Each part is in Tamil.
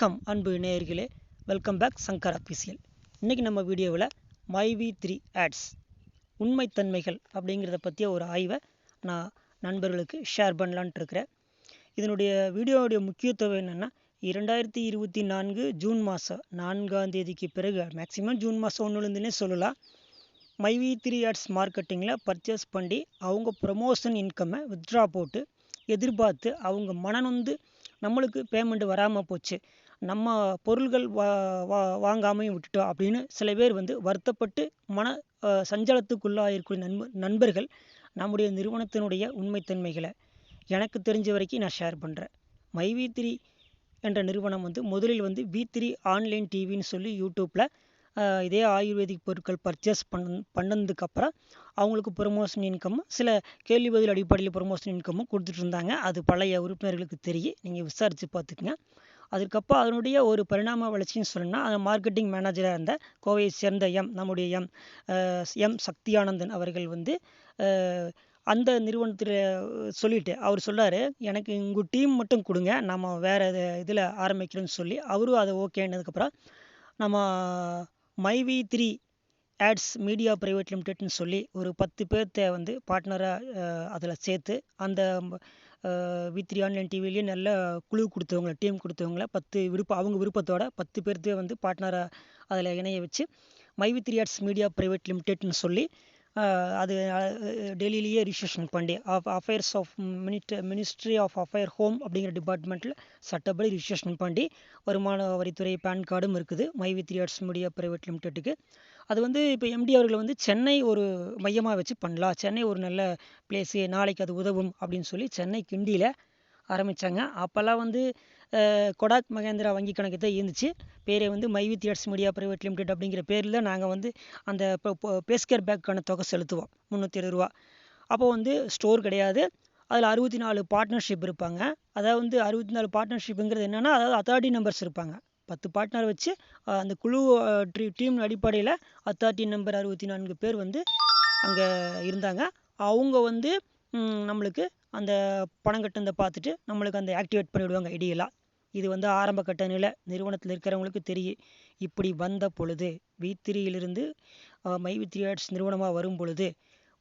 வணக்கம் அன்பு நேயர்களே. வெல்கம் பேக் சங்கர் அஃபிஷியல் இன்றைக்கி நம்ம வீடியோவில் மைவி த்ரீ ஆட்ஸ் உண்மைத்தன்மைகள் அப்படிங்கிறத பற்றிய ஒரு ஆய்வை நான் நண்பர்களுக்கு ஷேர் பண்ணலான்ட்டு இருக்கிறேன். இதனுடைய வீடியோவுடைய முக்கியத்துவம் என்னென்னா இரண்டாயிரத்தி இருபத்தி நான்கு ஜூன் மாதம் நான்காம் தேதிக்கு பிறகு மேக்ஸிமம் ஜூன் மாதம் ஒன்றுலேருந்துனே சொல்லலாம். மைவி த்ரீ ஆட்ஸ் மார்க்கெட்டிங்கில் பர்ச்சேஸ் பண்ணி அவங்க ப்ரொமோஷன் இன்கம்மை வித்ட்ரா போட்டு எதிர்பார்த்து அவங்க மனநொந்து நம்மளுக்கு பேமெண்ட் வராமல் போச்சு. நம்ம பொருள்கள் வா வா வாங்காமையும் விட்டுட்டோம் அப்படின்னு சில பேர் வந்து வருத்தப்பட்டு மன அஹ், சஞ்சலத்துக்குள்ளாயிருக்கூடிய நண்ப நண்பர்கள் நம்முடைய நிறுவனத்தினுடைய உண்மைத்தன்மைகளை எனக்கு தெரிஞ்ச வரைக்கும் நான் ஷேர் பண்ணுறேன் மைவி த்ரீ என்ற நிறுவனம் வந்து முதலில் வந்து வி த்ரீ ஆன்லைன் டிவின்னு சொல்லி யூடியூப்பில் இதே ஆயுர்வேதிக் பொருட்கள் பர்ச்சேஸ் பண்ண பண்ணதுக்கப்புறம் அவங்களுக்கு ப்ரொமோஷன் இன்கம்மும் சில கேள்வி பதில் அடிப்படையில் ப்ரொமோஷன் இன்கம்மும் கொடுத்துட்டு இருந்தாங்க. அது பழைய உறுப்பினர்களுக்கு தெரியும். நீங்கள் விசாரித்து பார்த்துக்குங்க. அதுக்கப்புறம் அதனுடைய ஒரு பரிணாம வளர்ச்சின்னு சொல்லணும்னா அந்த மார்க்கெட்டிங் மேனேஜராக இருந்த கோவையை சேர்ந்த எம் நம்முடைய எம் எம் சக்தியானந்தன் அவர்கள் வந்து அந்த நிறுவனத்தில் சொல்லிட்டு அவர் சொல்கிறாரு எனக்கு உங்கள் டீம் மட்டும் கொடுங்க நம்ம வேறு இதில் ஆரம்பிக்கிறோன்னு சொல்லி அவரும் அதை ஓகேன்னதுக்கப்புறம் நம்ம MyV three ads media private லிமிடெட்னு சொல்லி ஒரு பத்து பேர்த்த வந்து பார்ட்னராக அதில் சேர்த்து அந்த வி த்ரீ ஆன்லைன் டிவிலேயே நல்ல குழு கொடுத்தவங்கள டீம் கொடுத்தவங்கள பத்து விருப்பம் அவங்க விருப்பத்தோட பத்து பேர்த்தையும் வந்து பார்ட்னராக அதில் இணைய வச்சு my with three ads media private லிமிடெட்னு சொல்லி அது டெல்லியிலேயே ரிஜிஸ்ட்ரேஷன் பண்ணி of affairs of minute ministry of affair home அப்படிங்கிற டிபார்ட்மெண்ட்டில் சட்டப்படி ரிஜிஸ்ட்ரேஷன் பண்ணி வருமான வரித்துறை பேன் கார்டும் இருக்குது மைவி த்ரீ ஆர்ட்ஸ் மீடியா பிரைவேட் லிமிடெட்டுக்கு அது வந்து இப்போ எம்டி அவர்கள் வந்து சென்னை ஒரு மையமாக வச்சு பண்ணலாம். சென்னை ஒரு நல்ல பிளேஸு நாளைக்கு அது உதவும் அப்படின்னு சொல்லி சென்னை கிண்டியில் ஆரம்பித்தாங்க அப்போல்லாம் வந்து கொடாக் மகேந்திரா வங்கி கணக்கு தான் இருந்துச்சு பேரே வந்து மைவி தியேட்டர்ஸ் மீடியா பிரைவேட் லிமிடெட் அப்படிங்கிற பேரில் நாங்கள் வந்து அந்த பேஸ்கர் பேக்கான தொகை செலுத்துவோம். முந்நூற்றி இருபது ரூபா. அப்போ வந்து ஸ்டோர் கிடையாது. அதில் அறுபத்தி நாலு பார்ட்னர்ஷிப் இருப்பாங்க. அதாவது வந்து அறுபத்தி நாலு பார்ட்னர்ஷிப்புங்கிறது என்னென்னா அதாவது அத்தாரிட்டி நம்பர்ஸ் இருப்பாங்க. பத்து பார்ட்னர் வச்சு அந்த குழு டீம் அடிப்படையில் அத்தாரிட்டி நம்பர் அறுபத்தி நான்கு பேர் வந்து அங்கே இருந்தாங்க. அவங்க வந்து நம்மளுக்கு அந்த பணம் கட்டுனதை பார்த்துட்டு நம்மளுக்கு அந்த ஆக்டிவேட் பண்ணிவிடுவாங்க ஐடியெல்லாம். இது வந்து ஆரம்ப கட்ட நிலை நிறுவனத்தில் இருக்கிறவங்களுக்கு தெரியும். இப்படி வந்த பொழுது வி மைவித்ரி மை த்ரீ ஆர்ட்ஸ் நிறுவனமாக வரும் பொழுது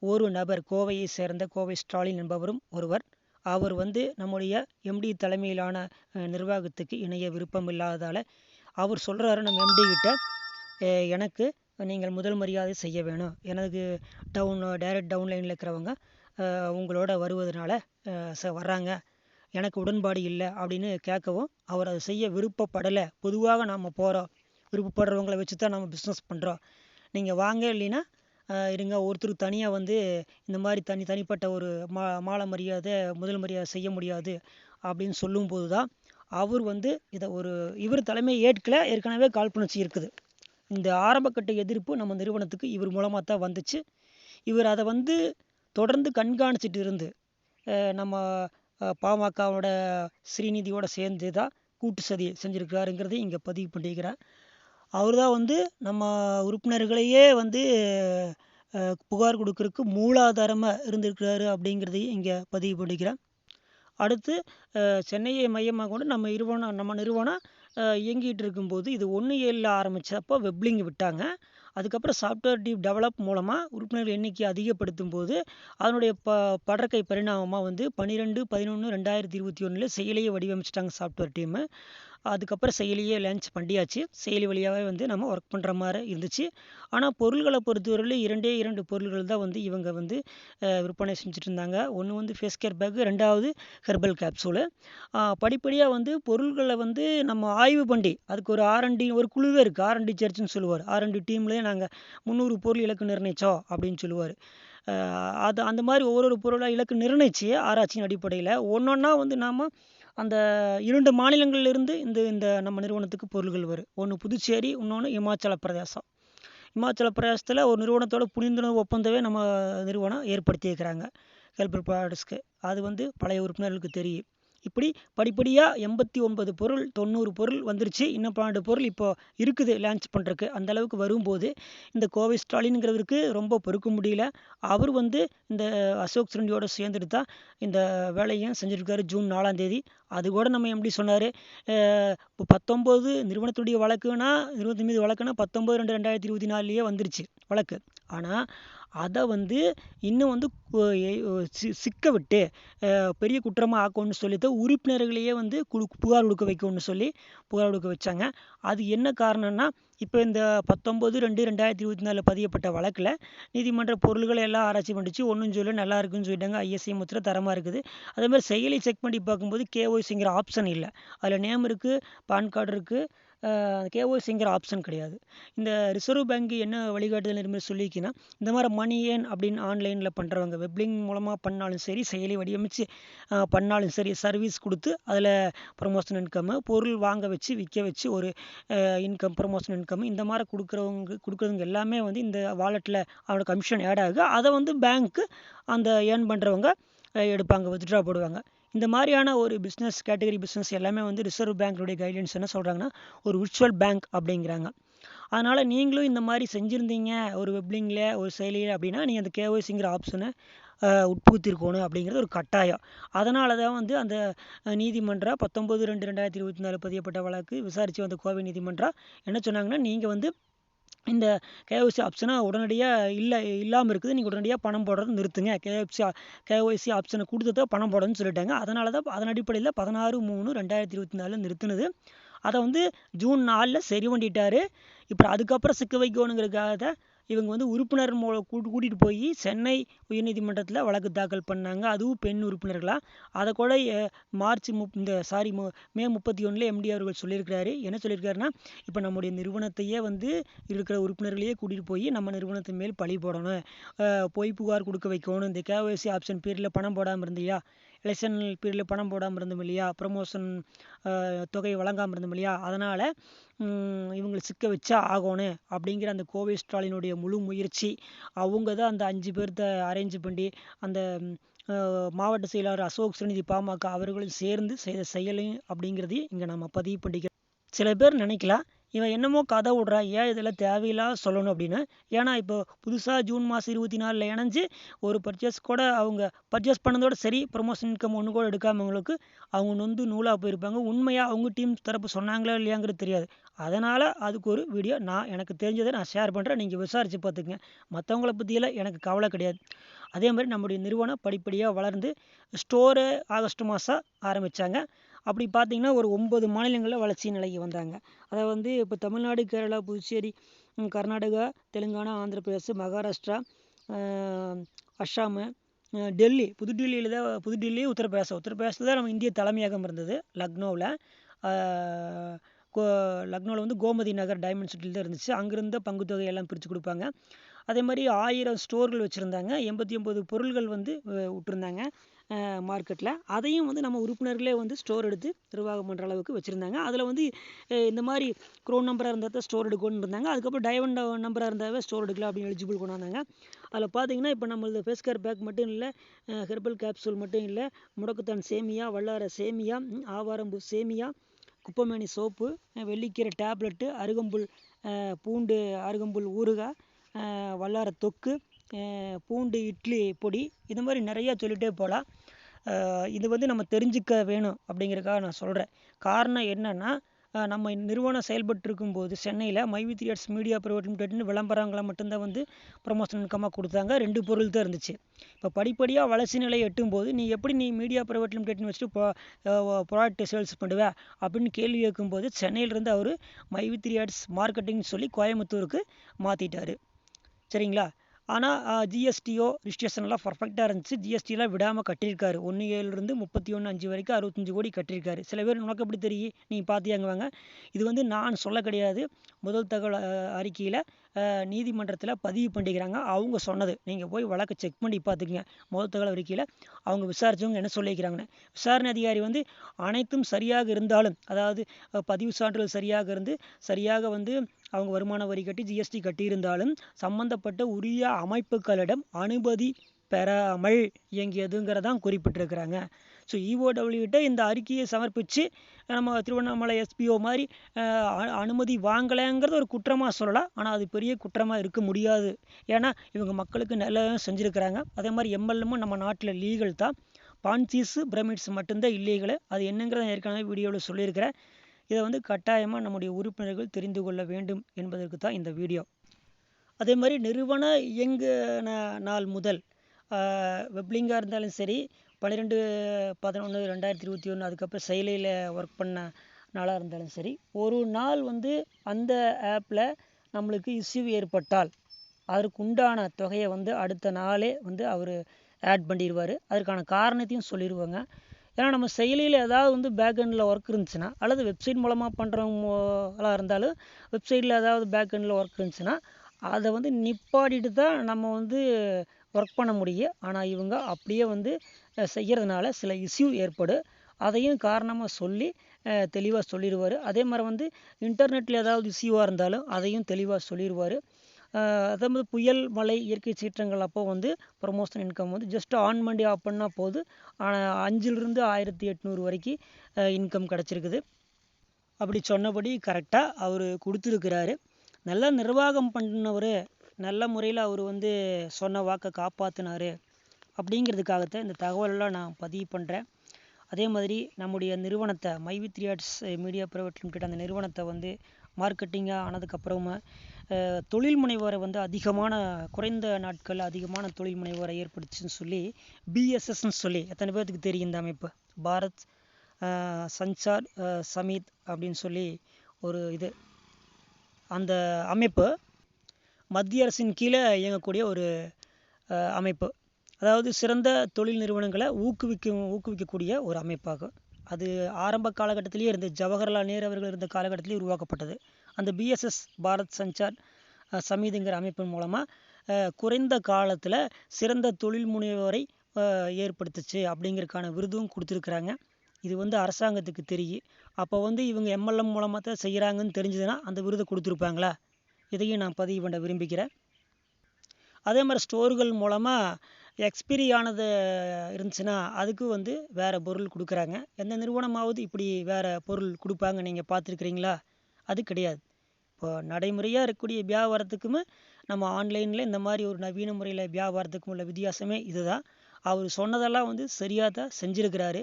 ஒரு நபர் கோவையை சேர்ந்த கோவை ஸ்டாலின் என்பவரும் ஒருவர் அவர் வந்து நம்முடைய எம்டி தலைமையிலான நிர்வாகத்துக்கு இணைய விருப்பம் இல்லாததால் அவர் சொல்கிறாரு நம்ம எம்டி கிட்ட எனக்கு நீங்கள் முதல் மரியாதை செய்ய வேணும். எனக்கு டவுன் டைரக்ட் டவுன்லைனில் இருக்கிறவங்க உங்களோட வருவதனால ச வர்றாங்க. எனக்கு உடன்பாடு இல்லை அப்படின்னு கேட்கவும் அவர் அதை செய்ய விருப்பப்படலை. பொதுவாக நாம் போகிறோம் விருப்பப்படுறவங்கள வச்சு தான் நம்ம பிஸ்னஸ் பண்ணுறோம் நீங்கள் வாங்க இல்லைன்னா இருங்க. ஒருத்தருக்கு தனியாக வந்து இந்த மாதிரி தனி தனிப்பட்ட ஒரு மா மாலை மரியாதை முதல் மரியாதை செய்ய முடியாது அப்படின்னு சொல்லும்போது தான் அவர் வந்து இதை ஒரு இவர் தலைமை ஏற்கல ஏற்கனவே காழ்ப்புணர்ச்சி இருக்குது. இந்த ஆரம்பக்கட்ட எதிர்ப்பு நம்ம நிறுவனத்துக்கு இவர் மூலமாக தான் வந்துச்சு. இவர் அதை வந்து தொடர்ந்து கண்காணிச்சிட்டு இருந்து நம்ம பாமகவோட ஸ்ரீநிதியோட சேர்ந்து தான் கூட்டு சதி செஞ்சுருக்காருங்கிறதையும் இங்கே பதிவு பண்ணிக்கிறேன். அவர் தான் வந்து நம்ம உறுப்பினர்களையே வந்து புகார் கொடுக்கறதுக்கு மூலாதாரமாக இருந்திருக்கிறாரு அப்படிங்கிறதையும் இங்கே பதிவு பண்ணிக்கிறேன். அடுத்து சென்னையை மையமாக கொண்டு நம்ம நிறுவனம் நம்ம நிறுவனம் அஹ், இயங்கிட்டு இருக்கும்போது இது ஒன்று ஏழில் ஆரம்பித்தப்போ வெப்லிங் விட்டாங்க. அதுக்கப்புறம் சாஃப்ட்வேர் டீப் டெவலப் மூலமாக உறுப்பினர்கள் எண்ணிக்கை அதிகப்படுத்தும் போது அதனுடைய ப படற்கை பரிணாமமாக வந்து பன்னிரெண்டு பதினொன்று ரெண்டாயிரத்தி இருபத்தி ஒன்றில் செயலியை வடிவமைச்சிட்டாங்க சாஃப்ட்வேர் டீமு அதுக்கப்புறம் செயலியே லான்ச் பண்ணியாச்சு. செயலி வழியாகவே வந்து நம்ம ஒர்க் பண்ணுற மாதிரி இருந்துச்சு. ஆனால் பொருள்களை பொறுத்தவரையில் இரண்டே இரண்டு பொருள்கள் தான் வந்து இவங்க வந்து விற்பனை செஞ்சுட்டு இருந்தாங்க ஒன்று வந்து ஃபேஸ் கேர் பேக்கு ரெண்டாவது ஹெர்பல் கேப்சூலு படிப்படியாக வந்து பொருள்களை வந்து நம்ம ஆய்வு பண்ணி அதுக்கு ஒரு ஆர்என்டி ஒரு குழுவே இருக்குது ஆர்என்டி சர்ச்னு சொல்லுவார். ஆர்என்டி டீம்லேயே நாங்கள் முந்நூறு பொருள் இலக்கு நிர்ணயித்தோம் அப்படின்னு சொல்லுவார். அது அந்த மாதிரி ஒவ்வொரு பொருளாக இலக்கு நிர்ணயிச்சு ஆராய்ச்சியின் அடிப்படையில். ஒன்றொன்னா வந்து நாம் அந்த இரண்டு மாநிலங்களிலிருந்து இந்த இந்த நம்ம நிறுவனத்துக்கு பொருள்கள் வரும். ஒன்று புதுச்சேரி இன்னொன்று இமாச்சல பிரதேசம். இமாச்சல பிரதேசத்தில் ஒரு நிறுவனத்தோட புரிந்துணர்வு ஒப்பந்தமே நம்ம நிறுவனம் ஏற்படுத்தியிருக்கிறாங்க. ஹெல்பர் ப்ராடக்ட்ஸ்க்கு அது வந்து பழைய உறுப்பினர்களுக்கு தெரியும். இப்படி படிப்படியாக எண்பத்தி ஒன்பது பொருள் தொண்ணூறு பொருள் வந்துருச்சு. இன்னும் பன்னெண்டு பொருள் இப்போ இருக்குது லான்ச் பண்ணுறக்கு அந்த அளவுக்கு வரும்போது இந்த கோவை ஸ்டாலின்ங்கிறவருக்கு ரொம்ப பொறுக்க முடியல. அவர் வந்து இந்த அசோக் சுரண்டியோடு சேர்ந்துட்டு தான் இந்த வேலையும் செஞ்சுருக்காரு ஜூன் நாலாம் தேதி. அது கூட நம்ம எப்படி சொன்னார் இப்போ பத்தொம்போது நிறுவனத்துடைய வழக்குனா நிறுவனத்தின் மீது வழக்குனா பத்தொம்போது ரெண்டு ரெண்டாயிரத்தி இருபத்தி நாலுலேயே வந்துருச்சு வழக்கு. ஆனால் அதை வந்து இன்னும் வந்து சிக்க விட்டு பெரிய குற்றமாக ஆக்கணும்னு சொல்லிட்டு உறுப்பினர்களையே வந்து குழு புகார் கொடுக்க வைக்கணும்னு சொல்லி புகார் கொடுக்க வச்சாங்க. அது என்ன காரணம்னா இப்போ இந்த பத்தொம்பது ரெண்டு ரெண்டாயிரத்தி இருபத்தி நாலில் பதியப்பட்ட வழக்கில் நீதிமன்ற பொருள்களை எல்லாம் ஆராய்ச்சி பண்ணிச்சு. ஒன்றும் சொல்ல நல்லா இருக்குன்னு சொல்லிட்டாங்க. ஐஎஸ்ஐ முத்திரை தரமாக இருக்குது. அதே மாதிரி செயலி செக் பண்ணி பார்க்கும்போது கேஒய்சிங்கிற ஆப்ஷன் இல்லை. அதில் நேம் இருக்குது பான் கார்டு இருக்குது கேஒய்சிங்கிற ஆப்ஷன் கிடையாது. இந்த ரிசர்வ் பேங்க் என்ன வழிகாட்டுதல் மாதிரி சொல்லிக்கினா இந்த மாதிரி மணி ஏன் அப்படின்னு ஆன்லைனில் பண்ணுறவங்க வெப்லிங் மூலமாக பண்ணாலும் சரி செயலி வடிவமைச்சு பண்ணாலும் சரி சர்வீஸ் கொடுத்து அதில் ப்ரொமோஷன் இன்கம்மு பொருள் வாங்க வச்சு விற்க வச்சு ஒரு இன்கம் ப்ரொமோஷன் இன்கம் இந்த மாதிரி கொடுக்குறவங்க கொடுக்குறவங்க எல்லாமே வந்து இந்த வாலெட்டில் அவனோட கமிஷன் ஆட் ஆகுது. அதை வந்து பேங்க்கு அந்த ஏர்ன் பண்ணுறவங்க எடுப்பாங்க வித்ட்ரா போடுவாங்க. இந்த மாதிரியான ஒரு பிஸ்னஸ் கேட்டகரி பிஸ்னஸ் எல்லாமே வந்து ரிசர்வ் பேங்க்குடைய கைட்லைன்ஸ் என்ன சொல்கிறாங்கன்னா ஒரு விர்ச்சுவல் பேங்க் அப்படிங்கிறாங்க. அதனால் நீங்களும் இந்த மாதிரி செஞ்சுருந்தீங்க ஒரு வெப்லிங்கில் ஒரு செயலியில் அப்படின்னா நீங்கள் அந்த கேஒய்சிங்கிற ஆப்ஷனை உட்புகுத்திருக்கணும் அப்படிங்கிறது ஒரு கட்டாயம். அதனால தான் வந்து அந்த நீதிமன்றம் பத்தொம்பது ரெண்டு ரெண்டாயிரத்தி இருபத்தி நாலு பதியப்பட்ட வழக்கு விசாரித்து வந்த கோவை நீதிமன்றம் என்ன சொன்னாங்கன்னா நீங்கள் வந்து இந்த கேஒய்சி ஆப்ஷனை உடனடியாக இல்லை இல்லாமல் இருக்குது. நீங்கள் உடனடியாக பணம் போடுறது நிறுத்துங்க. கேஎஃப்சி கேஒய்சி ஆப்ஷனை கொடுத்தத பணம் போடணும்னு சொல்லிட்டாங்க. அதனால தான் அதன் அடிப்படையில் பதினாறு மூணு ரெண்டாயிரத்தி இருபத்தி நாலில் நிறுத்தினது. அதை வந்து ஜூன் நாலில் சரி பண்ணிட்டாரு இப்போ அதுக்கப்புறம் சிக்க வைக்கணுங்கிறதுக்காக தான் இவங்க வந்து உறுப்பினர் மூலம் கூட்டு கூட்டிகிட்டு போய் சென்னை உயர்நீதிமன்றத்தில் வழக்கு தாக்கல் பண்ணாங்க. அதுவும் பெண் உறுப்பினர்களாக அதை கூட மார்ச் முப் இந்த சாரி மே முப்பத்தி ஒன்றில் எம்டி அவர்கள் சொல்லியிருக்கிறாரு. என்ன சொல்லியிருக்காருன்னா இப்போ நம்முடைய நிறுவனத்தையே வந்து இருக்கிற உறுப்பினர்களையே கூட்டிகிட்டு போய் நம்ம நிறுவனத்தின் மேல் பழி போடணும். பொய் புகார் கொடுக்க வைக்கணும். இந்த கேஒய்சி ஆப்ஷன் பீரியடில் பணம் போடாமல் இருந்தியா? எலெக்ஷன் பீரியடில் பணம் போடாமல் இருந்தோம் இல்லையா? ப்ரமோஷன் தொகை வழங்காமல் இருந்தோம் இல்லையா? அதனால் இவங்களை சிக்க வச்சா ஆகணும் அப்படிங்கிற அந்த கோவை ஸ்டாலினுடைய முழு முயற்சி அவங்க தான் அந்த அஞ்சு பேர்த்த அரேஞ்ச் பண்ணி அந்த மாவட்ட செயலாளர் அசோக் ஸ்ரீநிதி பாமக அவர்களும் சேர்ந்து செய்த செயலையும் அப்படிங்கிறதையும் இங்கே நம்ம பதிவு பண்ணிக்கிறோம். சில பேர் நினைக்கலாம் இவன் என்னமோ கதை விடுறா ஏன் இதெல்லாம் தேவையில்லாத சொல்லணும் அப்படின்னு. ஏன்னா இப்போ புதுசாக ஜூன் மாதம் இருபத்தி நாலில் இணைஞ்சு ஒரு பர்ச்சேஸ் கூட அவங்க பர்ச்சேஸ் பண்ணதோட சரி ப்ரொமோஷன் இன்கம் ஒன்று கூட எடுக்காமவங்களுக்கு அவங்க நொந்து நூலாக போயிருப்பாங்க. உண்மையாக அவங்க டீம் தரப்பு சொன்னாங்களா இல்லையாங்கிறது தெரியாது. அதனால் அதுக்கு ஒரு வீடியோ நான் எனக்கு தெரிஞ்சதை நான் ஷேர் பண்ணுறேன் நீங்கள் விசாரித்து பார்த்துக்குங்க. மற்றவங்கள பற்றியெல்லாம் எனக்கு கவலை கிடையாது. அதே மாதிரி நம்முடைய நிறுவனம் படிப்படியாக வளர்ந்து ஸ்டோரு ஆகஸ்ட் மாதம் ஆரம்பித்தாங்க அப்படி பார்த்தீங்கன்னா ஒரு ஒன்பது மாநிலங்களில் வளர்ச்சி நிலைக்கு வந்தாங்க. அதை வந்து இப்போ தமிழ்நாடு கேரளா புதுச்சேரி கர்நாடகா தெலுங்கானா ஆந்திர பிரதேஷ் மகாராஷ்டிரா அஸ்ஸாமு டெல்லி. புதுடில்லியில் தான் புதுடில்லி உத்தரப்பிரதேசம். உத்தரப்பிரதேசத்தில் தான் நம்ம இந்திய தலைமையகம் இருந்தது லக்னோவில். கோ லக்னோவில் வந்து கோமதி நகர் டைமண்ட் சிட்டியில் தான் இருந்துச்சு. அங்கிருந்த பங்குத்தொகை எல்லாம் பிரித்து கொடுப்பாங்க. அதே மாதிரி ஆயிரம் ஸ்டோர்கள் வச்சுருந்தாங்க. எண்பத்தி ஒம்பது பொருள்கள் வந்து விட்டுருந்தாங்க மார்க்கெட்டில் அதையும் வந்து நம்ம உறுப்பினர்களே வந்து ஸ்டோர் எடுத்து நிர்வாகம் பண்ணுற அளவுக்கு வச்சுருந்தாங்க. அதில் வந்து இந்த மாதிரி க்ரோன் நம்பராக இருந்தால் தான் ஸ்டோர் எடுக்கணும்னு இருந்தாங்க. அதுக்கப்புறம் டைமண்ட் நம்பராக இருந்தாவே ஸ்டோர் எடுக்கலாம் அப்படின்னு எலிஜிபிள் கொண்டாந்தாங்க. அதில் பார்த்தீங்கன்னா இப்போ நம்மளது ஃபேஸ் கேர் பேக் மட்டும் இல்லை ஹெர்பல் கேப்சூல் மட்டும் இல்லை முடக்குத்தான் சேமியா வல்லார சேமியா ஆவாரம்பு சேமியா குப்பமேனி சோப்பு வெள்ளிக்கீரை டேப்லெட்டு அருகம்புல் பூண்டு அருகம்புல் ஊறுகாய் வல்லார தொக்கு பூண்டு இட்லி பொடி இது மாதிரி நிறையா சொல்லிகிட்டே போகலாம் இது வந்து நம்ம தெரிஞ்சுக்க வேணும் அப்படிங்கிறதுக்காக நான் சொல்கிறேன் காரணம் என்னென்னா நம்ம நிறுவனம் செயல்பட்டுருக்கும் போது சென்னையில் மைவி த்ரீ மீடியா ப்ரைவேட் லிமிடெட்னு விளம்பரங்களை மட்டும்தான் வந்து ப்ரொமோஷன் இன்கமாக கொடுத்தாங்க. ரெண்டு பொருள் தான் இருந்துச்சு. இப்போ படிப்படியாக வளர்ச்சி நிலையை எட்டும்போது நீ எப்படி நீ மீடியா ப்ரைவேட் லிமிடெட்னு வச்சுட்டு ப்ராடக்ட் சேல்ஸ் பண்ணுவ? அப்படின்னு கேள்வி கேட்கும்போது சென்னையிலேருந்து அவர் மைவி த்ரீ மார்க்கெட்டிங்னு சொல்லி கோயம்புத்தூருக்கு மாற்றிட்டாரு சரிங்களா? ஆனால் ஜிஎஸ்டியோ ரிஜிஸ்ட்ரேஷன் எல்லாம் பர்ஃபெக்டாக இருந்துச்சு. ஜிஎஸ்டிலாம் விடாமல் கட்டியிருக்காரு. ஒன்று ஏழுலேருந்து முப்பத்தி ஒன்று அஞ்சு வரைக்கும் அறுபத்தஞ்சு கோடி கட்டியிருக்காரு. சில பேர் உனக்கு எப்படி தெரியும்? நீங்கள் பார்த்தியாங்க வாங்க. இது வந்து நான் சொல்ல கிடையாது. முதல் தகவல் அறிக்கையில் நீதிமன்றத்தில் பதிவு பண்ணிக்கிறாங்க. அவங்க சொன்னது. நீங்கள் போய் வழக்கை செக் பண்ணி பார்த்துக்குங்க. முதல் தகவல் அறிக்கையில் அவங்க விசாரித்தவங்க என்ன சொல்லியிருக்கிறாங்கன்னு விசாரணை அதிகாரி வந்து அனைத்தும் சரியாக இருந்தாலும் அதாவது பதிவு சான்றிதழ் சரியாக இருந்து சரியாக வந்து அவங்க வருமான வரி கட்டி ஜிஎஸ்டி கட்டியிருந்தாலும் சம்பந்தப்பட்ட உரிய அமைப்புகளிடம் அனுமதி பெறாமல் இயங்கியதுங்கிறதான் குறிப்பிட்டிருக்கிறாங்க. ஸோ இஓடபிள்யூகிட்ட இந்த அறிக்கையை சமர்ப்பித்து நம்ம திருவண்ணாமலை எஸ்பிஓ மாதிரி அனுமதி வாங்கலைங்கிறது ஒரு குற்றமாக சொல்லலாம். ஆனால் அது பெரிய குற்றமாக இருக்க முடியாது. ஏன்னா இவங்க மக்களுக்கு நல்லதாக செஞ்சுருக்கிறாங்க. அதே மாதிரி எம்எல்ஏமும் நம்ம நாட்டில் லீகல் தான். பான்சீஸு பிரமிட்ஸ் மட்டும்தான் இல்லீகல். அது என்னங்கிறத ஏற்கனவே வீடியோவில் சொல்லியிருக்கிறேன். இதை வந்து கட்டாயமாக நம்முடைய உறுப்பினர்கள் தெரிந்து கொள்ள வேண்டும் என்பதற்கு தான் இந்த வீடியோ. அதே மாதிரி நிறுவன இயங்கு நாள் முதல் வெப்லிங்காக இருந்தாலும் சரி பன்னிரெண்டு பதினொன்று ரெண்டாயிரத்தி இருபத்தி ஒன்று அதுக்கப்புறம் செயலியில் ஒர்க் பண்ண நாளாக இருந்தாலும் சரி ஒரு நாள் வந்து அந்த ஆப்பில் நம்மளுக்கு இஷ்யூ ஏற்பட்டால் அதற்கு உண்டான தொகையை வந்து அடுத்த நாளே வந்து அவர் ஆட் பண்ணிடுவார். அதற்கான காரணத்தையும் சொல்லிடுவாங்க. ஏன்னா நம்ம செயலியில் ஏதாவது வந்து பேக்ஹெண்டில் ஒர்க் இருந்துச்சுன்னா அல்லது வெப்சைட் மூலமாக பண்ணுறவங்களாக இருந்தாலும் வெப்சைட்டில் ஏதாவது பேக்ஹெண்டில் ஒர்க் இருந்துச்சுன்னா அதை வந்து நிப்பாட்டிட்டு தான் நம்ம வந்து ஒர்க் பண்ண முடியும். ஆனால் இவங்க அப்படியே வந்து செய்கிறதுனால சில இஷ்யூ ஏற்படும். அதையும் காரணமாக சொல்லி தெளிவாக சொல்லிடுவார். அதே மாதிரி வந்து இன்டர்நெட்டில் ஏதாவது இஷ்யூவாக இருந்தாலும் அதையும் தெளிவாக சொல்லிடுவார். அதே மாதிரி புயல் மழை இயற்கை சீற்றங்கள் அப்போ வந்து ப்ரொமோஷன் இன்கம் வந்து ஜஸ்ட் ஆன் பண்ணி ஆஃப் பண்ணால் போதும். ஆனால் அஞ்சிலிருந்து ஆயிரத்தி எட்நூறு வரைக்கும் இன்கம் கிடச்சிருக்குது. அப்படி சொன்னபடி கரெக்டாக அவர் கொடுத்துருக்கிறாரு. நல்லா நிர்வாகம் பண்ணவர் நல்ல முறையில் அவர் வந்து சொன்ன வாக்கை காப்பாற்றினாரு அப்படிங்கிறதுக்காகத்தான் இந்த தகவலெல்லாம் நான் பதிவு பண்ணுறேன் அதே மாதிரி நம்முடைய நிறுவனத்தை MyV three arts media private limited அந்த நிறுவனத்தை வந்து மார்க்கெட்டிங்காக ஆனதுக்கப்புறமா தொழில் முனைவோரை வந்து அதிகமான குறைந்த நாட்கள் அதிகமான தொழில் முனைவோரை ஏற்படுத்துச்சுன்னு சொல்லி பிஎஸ்எஸ்ன்னு சொல்லி எத்தனை பேர்த்துக்கு தெரியும் இந்த அமைப்பு? பாரத் சஞ்சார் சமீத் அப்படின்னு சொல்லி ஒரு இது. அந்த அமைப்பு மத்திய அரசின் கீழே இயங்கக்கூடிய ஒரு அமைப்பு. அதாவது சிறந்த தொழில் நிறுவனங்களை ஊக்குவிக்கும் ஊக்குவிக்கக்கூடிய ஒரு அமைப்பாகும் அது ஆரம்ப காலகட்டத்திலேயே இருந்து ஜவஹர்லால் நேரு அவர்கள் இருந்த காலகட்டத்திலேயே உருவாக்கப்பட்டது. அந்த பிஎஸ்எஸ் பாரத் சஞ்சார் அஹ், சமீதிங்கிற அமைப்பின் மூலமாக குறைந்த காலத்தில் சிறந்த தொழில் முனைவோரை ஏற்படுத்துச்சு அப்படிங்கிறதுக்கான விருதும் கொடுத்துருக்குறாங்க. இது வந்து அரசாங்கத்துக்கு தெரியும். அப்போ வந்து இவங்க எம்எல்எம் மூலமாக தான் செய்கிறாங்கன்னு தெரிஞ்சதுன்னா அந்த விருதை கொடுத்துருப்பாங்களா? இதையும் நான் பதிவு பண்ண விரும்புகிறேன். அதே மாதிரி ஸ்டோர்கள் மூலமாக எக்ஸ்பிரி ஆனது இருந்துச்சுன்னா அதுக்கு வந்து வேறு பொருள் கொடுக்குறாங்க. எந்த நிறுவனமாவது இப்படி வேறு பொருள் கொடுப்பாங்க நீங்கள் பார்த்துருக்குறீங்களா? அது கிடையாது. இப்போது நடைமுறையாக இருக்கக்கூடிய வியாபாரத்துக்குமே நம்ம ஆன்லைனில் இந்த மாதிரி ஒரு நவீன முறையில் வியாபாரத்துக்கும் உள்ள வித்தியாசமே இதுதான். அவர் சொன்னதெல்லாம் வந்து சரியாக தான் செஞ்சுருக்கிறாரு.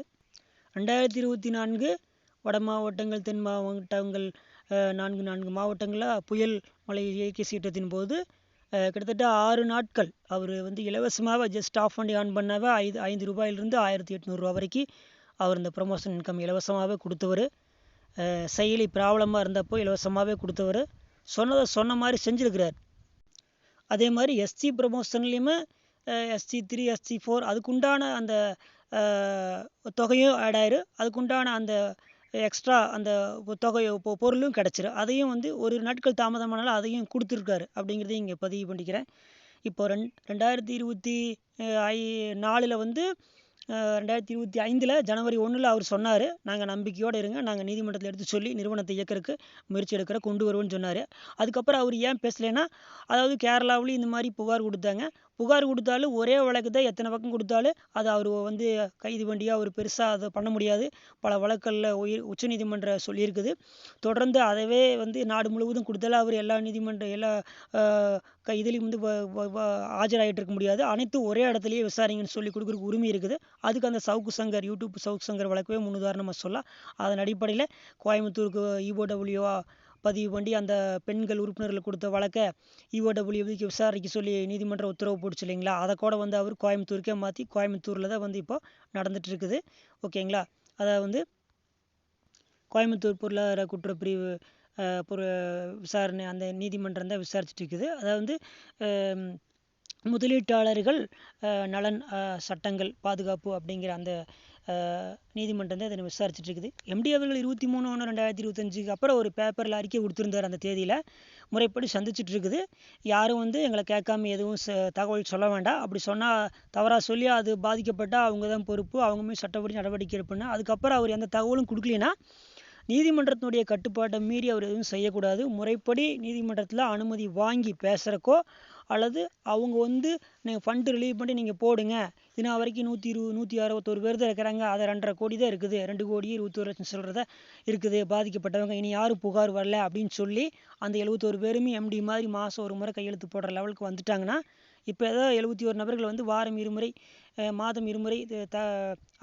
ரெண்டாயிரத்தி இருபத்தி நான்கு வட மாவட்டங்கள் தென் மாவட்டங்கள் நான்கு நான்கு மாவட்டங்களாக புயல் மழை இயற்கை சீற்றத்தின் போது கிட்டத்தட்ட ஆறு நாட்கள் அவர் வந்து இலவசமாக ஜஸ்ட் ஆஃப் பண்ணி ஆன் பண்ணாவே ஐந்து ஐந்து ரூபாயிலிருந்து ஆயிரத்தி எட்நூறுரூவா வரைக்கும் அவர் இந்த ப்ரொமோஷன் இன்கம் இலவசமாகவே கொடுத்தவர். செயலி ப்ராப்ளமாக இருந்தப்போ இலவசமாகவே கொடுத்தவர். சொன்னதை சொன்ன மாதிரி செஞ்சுருக்கிறார். அதே மாதிரி எஸ்சி ப்ரொமோஷன்லேயுமே எஸ்சி த்ரீ எஸ்சி ஃபோர் அதுக்குண்டான அந்த தொகையும் ஆட் ஆயிரும் அதுக்குண்டான அந்த எக்ஸ்ட்ரா அந்த தொகையை பொ- பொருளும் கிடச்சிரும். அதையும் வந்து ஒரு நாட்கள் தாமதமானாலும் அதையும் கொடுத்துருக்காரு அப்படிங்கிறதையும் இங்கே பதிவு பண்ணிக்கிறேன். இப்போ ரெண் ரெண்டாயிரத்தி இருபத்தி ஐ நாலில் வந்து ரெண்டாயிரத்தி இருபத்தி ஐந்தில் ஜனவரி ஒன்றில் அவர் சொன்னார். நாங்கள் நம்பிக்கையோடு இருங்க. நாங்கள் நீதிமன்றத்தில் எடுத்து சொல்லி நிறுவனத்தை இயக்கறதுக்கு முயற்சி எடுக்கிற கொண்டு வருவோம்னு சொன்னார். அதுக்கப்புறம் அவர் ஏன் பேசலைன்னா அதாவது கேரளாவிலையும் இந்த மாதிரி புகார் கொடுத்தாங்க. புகார் கொடுத்தாலும் ஒரே வழக்கு தான் எத்தனை பக்கம் கொடுத்தாலும் அதை அவர் வந்து கைது வண்டியாக அவர் பெருசாக அதை பண்ண முடியாது. பல வழக்குகளில் உயர் உச்சநீதிமன்றம் சொல்லியிருக்குது. தொடர்ந்து அதவே வந்து நாடு முழுவதும் கொடுத்தாலும் அவர் எல்லா நீதிமன்ற எல்லா க இதுலேயும் வந்து வ- வ- வ- இருக்க முடியாது. அனைத்தும் ஒரே இடத்துலையே விசாரிங்கன்னு சொல்லி கொடுக்குறதுக்கு உரிமை இருக்குது. அதுக்கு அந்த சவுக்கு சங்கர் யூடியூப் சவுக்கு சங்கர் வழக்கவே முன்னுதாரணமாக சொல்லலாம். அதன் அடிப்படையில் கோயம்புத்தூருக்கு இஓடபிள்யூ பதிவு பண்ணி அந்த பெண்கள் உறுப்பினர்கள் கொடுத்த வழக்கை இஓடபிள்யூக்கு விசாரிக்க சொல்லி நீதிமன்றம் உத்தரவு போட்டுச்சு இல்லைங்களா? அதை கூட வந்து அவர் கோயம்புத்தூருக்கே மாற்றி கோயம்புத்தூரில் தான் வந்து இப்போ நடந்துட்டு இருக்குது. ஓகேங்களா? அதை வந்து கோயம்புத்தூர் பொருளாதார குற்றப்பிரிவு பொரு விசாரணை அந்த நீதிமன்றம் தான் விசாரிச்சுட்டு இருக்குது. அதாவது வந்து முதலீட்டாளர்கள் நலன் சட்டங்கள் பாதுகாப்பு அப்படிங்கிற அந்த நீதிமன்றம் தான் இதனை விசாரிச்சுட்டு இருக்குது எம்டி அவர்கள் இருபத்தி மூணு ஒன்று ரெண்டாயிரத்தி இருபத்தஞ்சுக்கு அப்புறம் ஒரு பேப்பரில் அறிக்கை கொடுத்துருந்தார் அந்த தேதியில். முறைப்படி சந்திச்சுட்டு இருக்குது யாரும் வந்து எங்களை கேட்காம எதுவும் ச- தகவல் சொல்ல வேண்டாம். அப்படி சொன்னால் தவறாக சொல்லி அது பாதிக்கப்பட்டால் அவங்க தான் பொறுப்பு. அவங்க சட்டப்படி நடவடிக்கை எடுப்புன்னு. அதுக்கப்புறம் அவர் எந்த தகவலும் கொடுக்கலைன்னா நீதிமன்றத்தினுடைய கட்டுப்பாட்டை மீறி அவர் எதுவும் செய்யக்கூடாது. முறைப்படி நீதிமன்றத்தில் அனுமதி வாங்கி பேசுகிறக்கோ அல்லது அவங்க வந்து நீங்கள் ஃபண்டு ரிலீவ் பண்ணி நீங்கள் போடுங்க. இது வரைக்கும் நூற்றி இருபது நூற்றி அறுபத்தோரு பேர் தான் இருக்கிறாங்க. அதை ரெண்டரை கோடி தான் இருக்குது. ரெண்டு கோடி இருபத்தோரு லட்சம் சொல்கிறத இருக்குது. பாதிக்கப்பட்டவங்க இனி யாரும் புகார் வரல அப்படின்னு சொல்லி அந்த எழுபத்தோரு பேருமே எம்டி மாதிரி மாதம் ஒரு முறை கையெழுத்து போடுற லெவலுக்கு வந்துட்டாங்கன்னா இப்போ ஏதோ எழுபத்தி ஒரு நபர்கள் வந்து வாரம் இருமுறை மாதம் இருமுறை த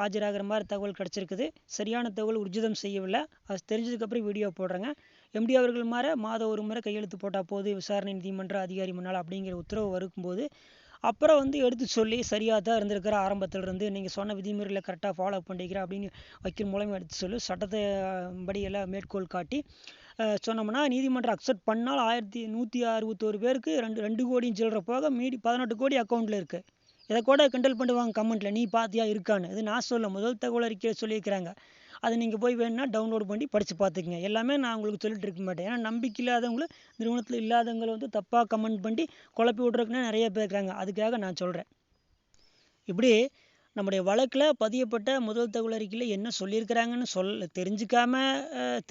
ஆஜராகிற மாதிரி தகவல் கிடச்சிருக்குது. சரியான தகவல் உர்ஜிதம் செய்யவில்லை. அது தெரிஞ்சதுக்கப்புறம் வீடியோ போடுறேங்க. எம்டி அவர்கள் மாற மாதம் ஒரு முறை கையெழுத்து போட்டால் போது விசாரணை நீதிமன்ற அதிகாரி முன்னால் அப்படிங்கிற உத்தரவு வரும்போது அப்புறம் வந்து எடுத்து சொல்லி சரியாக தான் இருந்திருக்கிற ஆரம்பத்தில் இருந்து நீங்கள் சொன்ன விதிமுறைகளை கரெக்டாக ஃபாலோ பண்ணிக்கிறேன் அப்படின்னு வைக்கிற மூலமாக எடுத்து சொல்லி சட்டத்தை படியெல்லாம் படி எல்லாம் மேற்கோள் காட்டி சொன்னோம்னா நீதிமன்றம் அக்செப்ட் பண்ணால் ஆயிரத்தி நூற்றி அறுபத்தோரு பேருக்கு ரெண்டு ரெண்டு கோடின்னு சொல்கிற போக மீடி பதினெட்டு கோடி அக்கௌண்ட்டில் இருக்குது இதை கூட கிண்டல் பண்ணுவாங்க கமெண்ட்டில் நீ பார்த்தியா இருக்கான்னு? இது நான் சொல்ல முதல் தகவல் அறிக்கையில் சொல்லியிருக்கிறாங்க. அதை நீங்கள் போய் வேணும்னா டவுன்லோட் பண்ணி படித்து பார்த்துக்குங்க. எல்லாமே நான் உங்களுக்கு சொல்லிட்டு இருக்க மாட்டேன். ஏன்னா நம்பிக்கை இல்லாதவங்கள நிறுவனத்தில் இல்லாதவங்களை வந்து தப்பாக கமெண்ட் பண்ணி குழப்பி விட்றதுக்குன்னா நிறைய பேர் இருக்கிறாங்க அதுக்காக நான் சொல்கிறேன் இப்படி நம்முடைய வழக்கில் பதியப்பட்ட முதல் தகவல் அறிக்கையில் என்ன சொல்லியிருக்கிறாங்கன்னு சொல் தெரிஞ்சுக்காம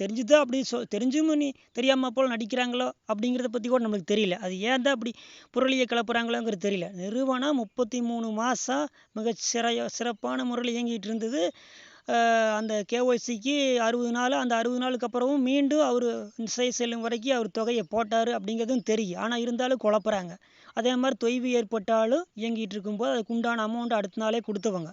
தெரிஞ்சுதான் அப்படி சொ தெரிஞ்சும் நீ தெரியாமல் போல் நடிக்கிறாங்களோ அப்படிங்கிறத பற்றி கூட நம்மளுக்கு தெரியல. அது ஏன் தான் அப்படி புரளியை கிளப்புறாங்களோங்கிறது தெரியல. நிறுவனம் முப்பத்தி மூணு மாதம் மிக சிற சிறப்பான முறையில் இயங்கிட்டு இருந்தது. அந்த கேஒய்சிக்கு அறுபது நாள் அந்த அறுபது நாளுக்கு அப்புறமும் மீண்டும் அவர் சிறை செல்லும் வரைக்கும் அவர் தொகையை போட்டார் அப்படிங்கிறதும் தெரியும். ஆனால் இருந்தாலும் குழப்புறாங்க. அதே மாதிரி தொய்வு ஏற்பட்டாலும் இயங்கிட்டு இருக்கும்போது அதுக்கு உண்டான அமௌண்ட் அடுத்த நாளே கொடுத்தவங்க.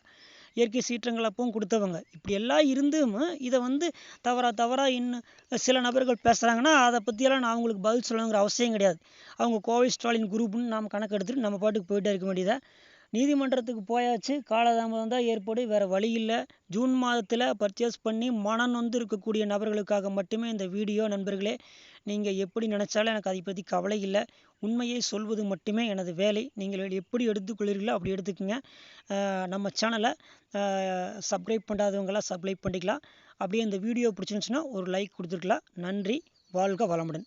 இயற்கை சீற்றங்கள் அப்பவும் கொடுத்தவங்க. இப்படி எல்லாம் இருந்தும் இதை வந்து தவறா தவறாக இன்னும் சில நபர்கள் பேசுகிறாங்கன்னா அதை பற்றியெல்லாம் நான் அவங்களுக்கு பதில் சொல்லணுங்கிற அவசியம் கிடையாது. அவங்க கோவை ஸ்டாலின் குரூப்னு நாம் கணக்கு எடுத்துகிட்டு நம்ம பாட்டுக்கு போயிட்டே இருக்க வேண்டியதாக நீதிமன்றத்துக்கு போயாச்சு. காலதாமதம் தான் ஏற்படும். வேறு வழி இல்லை. ஜூன் மாதத்தில் பர்ச்சேஸ் பண்ணி மனம் நொந்து இருக்கக்கூடிய நபர்களுக்காக மட்டுமே இந்த வீடியோ. நண்பர்களே நீங்கள் எப்படி நினச்சாலும் எனக்கு அதை பற்றி கவலை இல்லை. உண்மையை சொல்வது மட்டுமே எனது வேலை. நீங்கள் எப்படி எடுத்துக்கொள்கிறீர்களோ அப்படி எடுத்துக்கோங்க. நம்ம சேனலை சப்ஸ்கிரைப் பண்ணாதவங்களாம் சப்ஸ்கிரைப் பண்ணிக்கலாம். அப்படியே இந்த வீடியோ பிடிச்சிருந்துச்சுன்னா ஒரு லைக் கொடுத்துருக்கலாம். நன்றி. வாழ்க வளமுடன்.